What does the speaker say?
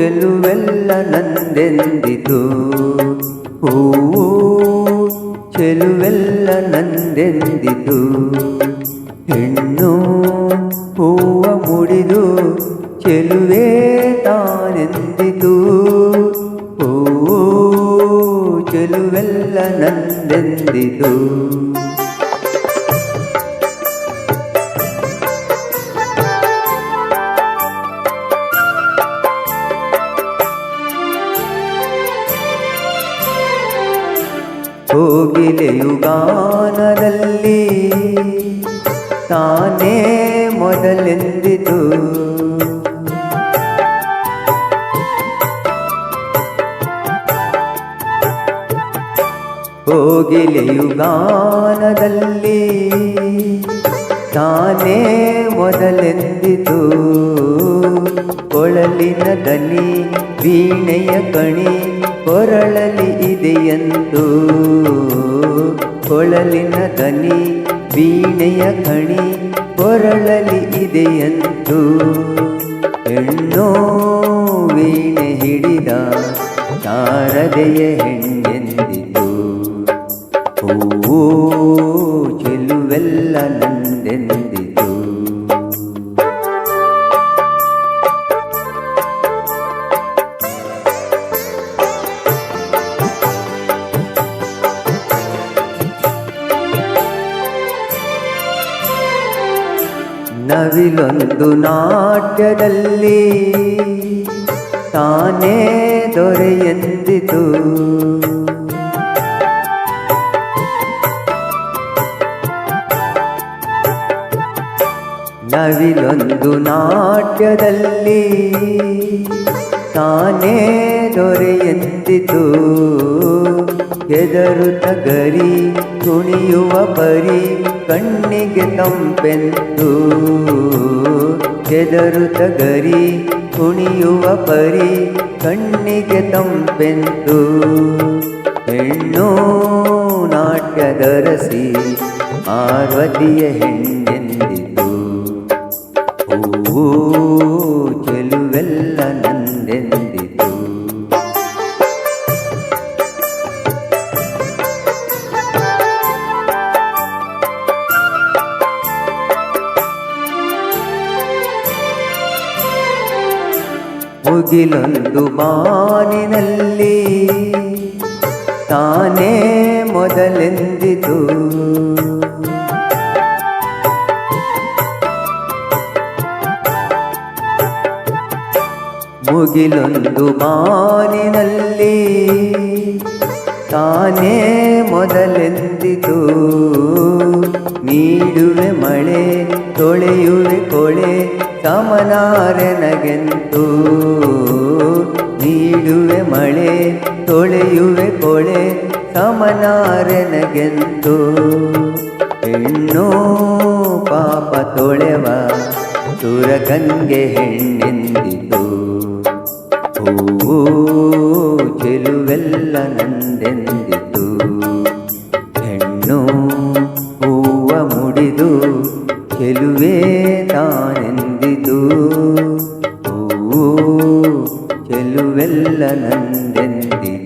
ಚೆಲುವೆಲ್ಲ ನಂದೆಂದಿತು? ಹೂವು ಚೆಲುವೆಲ್ಲ ನಂದೆಂದಿತು? ಹೆಣ್ಣು ಹೂವ ಮುಡಿದು ಚೆಲುವೆ ತಾನೆಂದಿತು? ಹೂವು ಚೆಲುವೆಲ್ಲ ನಂದೆಂದಿತು? ಕೋಗಿಲೆಯು ಗಾನದಲ್ಲಿ ತಾನೇ ಮೊದಲೆಂದಿತು. ಹೋಗಿಲೆಯುಗಾನದಲ್ಲಿ ತಾನೇ ಮೊದಲೆಂದಿತು. ಕೊಳಲಿನ ದನಿ ವೀಣೆಯ ಕಣಿ ಕೊರಳಲಿ ಇದೆಯಂತು ಕೊಳಲಿನ ದನಿ ವೀಣೆಯ ಕಣಿ ಕೊರಳಲಿ ಇದೆಯಂತು ಹೆಣ್ಣೋ, ವೀಣೆ ಹಿಡಿದ, ತಾರದೆಯ ಹೆಣ್ಣೆಂದಿತು ನವಿಲೊಂದು ನಾಟ್ಯದಲ್ಲಿ ತಾನೇ ದೊರೆಯಂದಿತು. ನವಿಲೊಂದು ನಾಟ್ಯದಲ್ಲಿ ತಾನೇ ದೊರೆಯಂದಿತು. ಎದರು ಗರಿ ಕುಣಿಯುವ ಪರಿ ಕಣ್ಣಿಗೆ ತಂಪೆಂದು. ಎದರುತ್ತ ಗರಿ ಕುಣಿಯುವ ಪರಿ ಕಣ್ಣಿಗೆ ತಂಪೆಂದು. ಹೆಣ್ಣು ನಾಟ್ಯದರಸಿ ಪಾರ್ವತಿಯ ಹೆಣ್ಣೆಂದಿತು. ಹೂವು ಚೆಲುವೆಲ್ಲ ಮುಗಿಲೊಂದು ಬಾನಿನಲ್ಲಿ ತಾನೇ ಮೊದಲೆಂದಿತು. ಮುಗಿಲೊಂದು ಬಾನಿನಲ್ಲಿ ತಾನೇ ಮೊದಲೆಂದಿತು. ಸಮನಾರೆನಗೆಂತು ನೀಡುವೆ ಮಳೆ ತೊಳೆಯುವೆ ಕೊಳೆ ಸಮನಾರೆನಗೆಂತು. ಹೆಣ್ಣು ಪಾಪ ತೊಳೆವ ಸುರಗಂಗೆ ಹೆಣ್ಣೆಂದಿತು. చెలువెల్ల వెళ్ళనందెంది